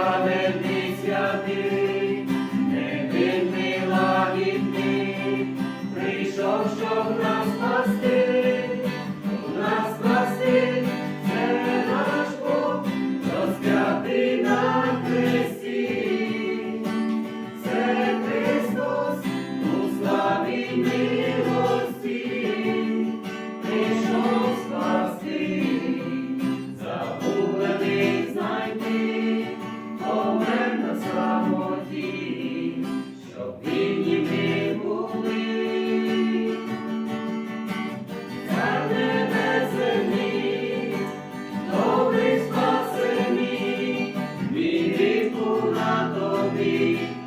праведний святий, невинний лагідний, прийшов, щоб нас спасти. ouvir.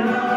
Yeah.